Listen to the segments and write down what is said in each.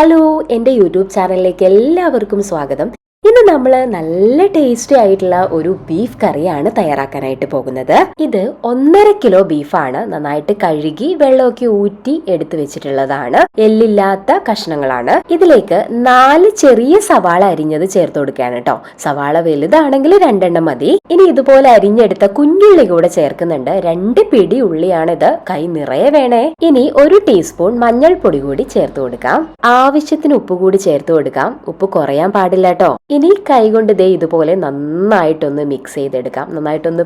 Hello എന്റെ YouTube ചാനലിലേക്ക് എല്ലാവർക്കും സ്വാഗതം. ഇന്ന് നമ്മൾ നല്ല ടേസ്റ്റി ആയിട്ടുള്ള ഒരു ബീഫ് കറിയാണ് തയ്യാറാക്കാനായിട്ട് പോകുന്നത്. ഇത് ഒന്നര കിലോ ബീഫാണ് നന്നായിട്ട് കഴുകി വെള്ളമൊക്കെ ഊറ്റി എടുത്തു വെച്ചിട്ടുള്ളതാണ്. എല്ലില്ലാത്ത കഷ്ണങ്ങളാണ്. ഇതിലേക്ക് നാല് ചെറിയ സവാള അരിഞ്ഞത് ചേർത്ത് കൊടുക്കുകയാണ് കേട്ടോ. സവാള വലുതാണെങ്കിൽ രണ്ടെണ്ണം മതി. ഇനി ഇതുപോലെ അരിഞ്ഞെടുത്ത കുഞ്ഞുള്ളി കൂടെ ചേർക്കുന്നുണ്ട്. രണ്ട് പിടി ഉള്ളിയാണിത്. കൈ നിറയെ വേണേ. ഇനി ഒരു ടീസ്പൂൺ മഞ്ഞൾപ്പൊടി കൂടി ചേർത്ത് കൊടുക്കാം. ആവശ്യത്തിന് ഉപ്പ് കൂടി ചേർത്ത് കൊടുക്കാം. ഉപ്പ് കുറയാൻ പാടില്ല കേട്ടോ. ഇനി കൈകൊണ്ട് ദേ ഇതുപോലെ നന്നായിട്ടൊന്ന് മിക്സ് ചെയ്തെടുക്കാം. നന്നായിട്ടൊന്ന്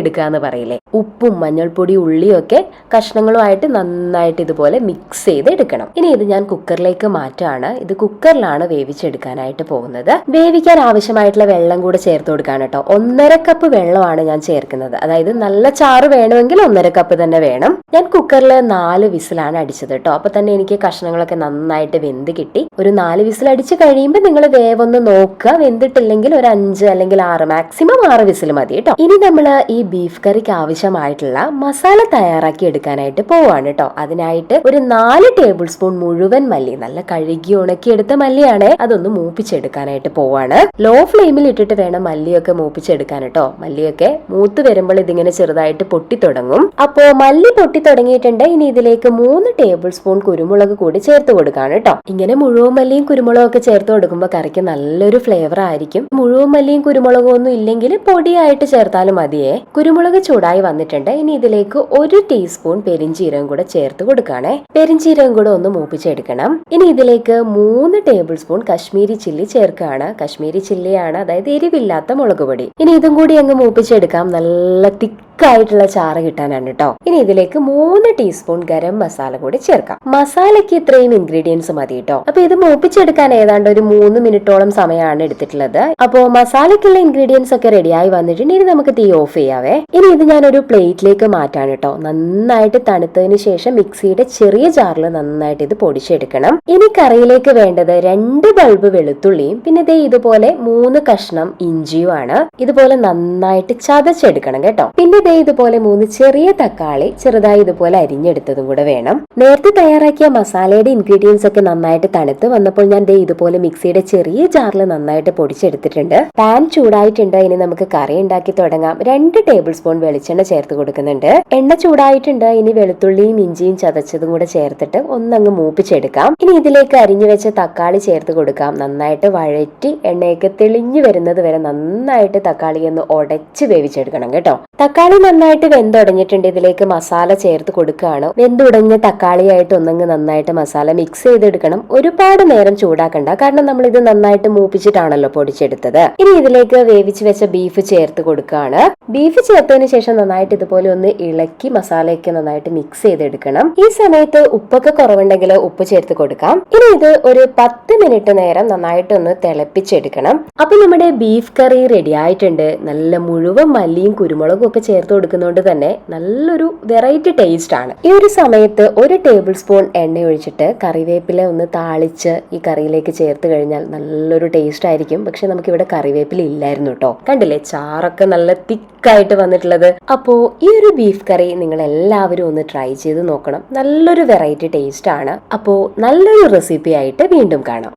എടുക്കുക എന്ന് പറയില്ലേ? ഉപ്പും മഞ്ഞൾപ്പൊടി ഉള്ളിയും ഒക്കെ കഷ്ണങ്ങളുമായിട്ട് നന്നായിട്ട് ഇതുപോലെ മിക്സ് ചെയ്ത് എടുക്കണം ഇനി ഇത് ഞാൻ കുക്കറിലേക്ക് മാറ്റാണ്. ഇത് കുക്കറിലാണ് വേവിച്ചെടുക്കാനായിട്ട് പോകുന്നത്. വേവിക്കാൻ ആവശ്യമായിട്ടുള്ള വെള്ളം കൂടെ ചേർത്ത് കൊടുക്കാൻ കേട്ടോ. ഒന്നര കപ്പ് വെള്ളമാണ് ഞാൻ ചേർക്കുന്നത്. അതായത് നല്ല ചാറ് വേണമെങ്കിൽ ഒന്നര കപ്പ് തന്നെ വേണം. ഞാൻ കുക്കറിൽ നാല് വിസിലാണ് അടിച്ചത് കേട്ടോ. അപ്പൊ തന്നെ എനിക്ക് കഷ്ണങ്ങളൊക്കെ നന്നായിട്ട് വെന്ത് കിട്ടി. ഒരു നാല് വിസിൽ അടിച്ച് കഴിയുമ്പോൾ നിങ്ങൾ വേവൊന്ന് നോക്കുക വെന്തിട്ടില്ലെങ്കിൽ ഒരു അഞ്ച് അല്ലെങ്കിൽ ആറ് മാക്സിമം ആറ് വിസിൽ മതി കേട്ടോ ഇനി നമ്മൾ ഈ ബീഫ് കറിക്ക് ആവശ്യമായിട്ടുള്ള മസാല തയ്യാറാക്കി എടുക്കാനായിട്ട് പോവാണ് കേട്ടോ അതിനായിട്ട് ഒരു നാല് ടേബിൾ സ്പൂൺ മുഴുവൻ മല്ലി നല്ല കഴുകി ഉണക്കിയെടുത്ത മല്ലിയാണ് അതൊന്ന് മൂപ്പിച്ചെടുക്കാനായിട്ട് പോവാണ്. ലോ ഫ്ലെയിമിൽ ഇട്ടിട്ട് വേണം മല്ലിയൊക്കെ മൂപ്പിച്ചെടുക്കാൻ കേട്ടോ മല്ലിയൊക്കെ മൂത്ത് വരുമ്പോൾ ഇതിങ്ങനെ ചെറുതായിട്ട് പൊട്ടി തുടങ്ങും. അപ്പോ മല്ലി പൊട്ടി തുടങ്ങിയിട്ടുണ്ട്. ഇനി ഇതിലേക്ക് മൂന്ന് ടേബിൾ സ്പൂൺ കുരുമുളക് കൂടി ചേർത്ത് കൊടുക്കാണ് കേട്ടോ ഇങ്ങനെ മുഴുവൻ മല്ലിയും കുരുമുളകും ഒക്കെ ചേർത്ത് കൊടുക്കുമ്പോൾ കറിക്ക് നല്ലൊരു ഫ്ലേവർ ആയിരിക്കും. മുഴുവൻ മല്ലിയും കുരുമുളകും ഒന്നും ഇല്ലെങ്കിൽ പൊടിയായിട്ട് ചേർത്താലും മതിയേ. കുരുമുളക് ചൂടായി വന്നിട്ടുണ്ട്. ഇനി ഇതിലേക്ക് ഒരു ടീസ്പൂൺ പെരിഞ്ചീരകം കൂടെ ചേർത്ത് കൊടുക്കുകയാണേ. പെരിഞ്ചീരകം കൂടെ ഒന്ന് മൂപ്പിച്ചെടുക്കണം. ഇനി ഇതിലേക്ക് മൂന്ന് ടേബിൾ സ്പൂൺ കശ്മീരി ചില്ലി ചേർക്കുകയാണ്. കശ്മീരി ചില്ലിയാണ് അതായത് എരിവില്ലാത്ത മുളക് പൊടി. ഇനി ഇതും കൂടി അങ്ങ് മൂപ്പിച്ചെടുക്കാം. നല്ല തിക്കായിട്ടുള്ള ചാറ് കിട്ടാനാണ് കേട്ടോ ഇനി ഇതിലേക്ക് മൂന്ന് ടീസ്പൂൺ ഗരം മസാല കൂടി ചേർക്കാം. മസാലയ്ക്ക് ഇത്രയും ഇൻഗ്രീഡിയൻസ് മതി കേട്ടോ അപ്പൊ ഇത് മൂപ്പിച്ചെടുക്കാൻ ഏതാണ്ട് ഒരു മൂന്ന് മിനിറ്റോളം സമയമാണ് എടുത്തിട്ടുള്ളത്. അപ്പോ മസാലയ്ക്കുള്ള ഇൻഗ്രീഡിയൻസ് ഒക്കെ റെഡിയായി വന്നിട്ടുണ്ട്. ഇനി നമുക്ക് തീ ഓഫ് ചെയ്യാവേ. ഇനി ഇത് ഞാൻ ഒരു പ്ലേറ്റിലേക്ക് മാറ്റാണ് കേട്ടോ നന്നായിട്ട് തണുത്തതിന് ശേഷം മിക്സിയുടെ ചെറിയ ജാറിൽ നന്നായിട്ട് ഇത് പൊടിച്ചെടുക്കണം. ഇനി കറിയിലേക്ക് വേണ്ടത് രണ്ട് ബൾബ് വെളുത്തുള്ളിയും പിന്നെ ദേ ഇതുപോലെ മൂന്ന് കഷ്ണം ഇഞ്ചിയുമാണ്. ഇതുപോലെ നന്നായിട്ട് ചതച്ചെടുക്കണം കേട്ടോ. പിന്നെ ദേ ഇതുപോലെ മൂന്ന് ചെറിയ തക്കാളി ചെറുതായി ഇതുപോലെ അരിഞ്ഞെടുത്തതും കൂടെ വേണം. നേരത്തെ തയ്യാറാക്കിയ മസാലയുടെ ഇൻഗ്രീഡിയൻസ് ഒക്കെ നന്നായിട്ട് തണുത്ത് വന്നപ്പോൾ ഞാൻ ദേ ഇതുപോലെ മിക്സിയുടെ ചെറിയ ജാറിൽ നന്നായിട്ട് പൊടിച്ചെടുത്തിട്ടുണ്ട്. പാൻ ചൂടായിട്ടുണ്ട്. ഇനി നമുക്ക് കറി ഉണ്ടാക്കി തുടങ്ങാം. രണ്ട് ടേബിൾ സ്പൂൺ വെളിച്ചെണ്ണ ചേർത്ത് കൊടുക്കുന്നുണ്ട്. എണ്ണ ചൂടായിട്ടുണ്ട്. ഇനി വെളുത്തുള്ളിയും ഇഞ്ചിയും ചതച്ചതും കൂടെ ചേർത്തിട്ട് ഒന്നങ്ങ് മൂപ്പിച്ചെടുക്കാം. ഇനി ഇതിലേക്ക് അരിഞ്ഞു വെച്ച തക്കാളി ചേർത്ത് കൊടുക്കാം. നന്നായിട്ട് വഴറ്റി എണ്ണയൊക്കെ തെളിഞ്ഞു വരുന്നത് വരെ നന്നായിട്ട് തക്കാളി ഒന്ന് ഉടച്ച് വേവിച്ചെടുക്കണം കേട്ടോ. തക്കാളി നന്നായിട്ട് വെന്തുടങ്ങിയിട്ടുണ്ട് ഇതിലേക്ക് മസാല ചേർത്ത് കൊടുക്കുകയാണ്. വെന്തുടഞ്ഞ തക്കാളിയായിട്ട് ഒന്നങ്ങ് നന്നായിട്ട് മസാല മിക്സ് ചെയ്തെടുക്കണം. ഒരുപാട് നേരം ചൂടാക്കണ്ട. കാരണം നമ്മൾ ഇത് നന്നായിട്ട് മൂപ്പിച്ചിട്ടാണല്ലോ പൊടിച്ചെടുത്തത്. ഇനി ഇതിലേക്ക് വേവിച്ച് വെച്ച ബീഫ് ചേർത്ത് കൊടുക്കുകയാണ്. ബീഫ് ചേർത്തതിന് ശേഷം നന്നായിട്ട് ഇതുപോലെ ഒന്ന് ഇളക്കി മസാലയൊക്കെ നന്നായിട്ട് മിക്സ് ചെയ്തെടുക്കണം. ഈ സമയത്ത് ഉപ്പൊക്കെ കുറവുണ്ടെങ്കിൽ ഉപ്പ് ചേർത്ത് കൊടുക്കാം. ഇനി ഇത് ഒരു പത്ത് മിനിറ്റ് നേരം നന്നായിട്ട് ഒന്ന് തിളപ്പിച്ചെടുക്കണം. അപ്പൊ നമ്മുടെ ബീഫ് കറി റെഡി ആയിട്ടുണ്ട്. നല്ല മുഴുവൻ മല്ലിയും കുരുമുളകും ഒക്കെ ചേർത്ത് കൊടുക്കുന്നതുകൊണ്ട് തന്നെ നല്ലൊരു വെറൈറ്റി ടേസ്റ്റ് ആണ്. ഈ ഒരു സമയത്ത് ഒരു ടേബിൾ സ്പൂൺ എണ്ണ ഒഴിച്ചിട്ട് കറിവേപ്പില ഒന്ന് താളിച്ച് ഈ കറിയിലേക്ക് ചേർത്ത് കഴിഞ്ഞാൽ നല്ലൊരു ടേസ്റ്റ് ആയിരിക്കും. പക്ഷെ നമുക്ക് ഇവിടെ കറിവേപ്പില ഇല്ലായിരുന്നു കേട്ടോ കണ്ടില്ലേ? ചാറൊക്കെ നല്ല തിക്കായിട്ട് വന്നിട്ടുള്ളത്. അപ്പോ ഈ ഒരു ബീഫ് കറി നിങ്ങൾ എല്ലാവരും ഒന്ന് ട്രൈ ചെയ്ത് നോക്കണം. നല്ലൊരു വെറൈറ്റി ടേസ്റ്റ് ആണ്. അപ്പോ നല്ലൊരു റെസിപ്പി ആയിട്ട് വീണ്ടും കാണാം.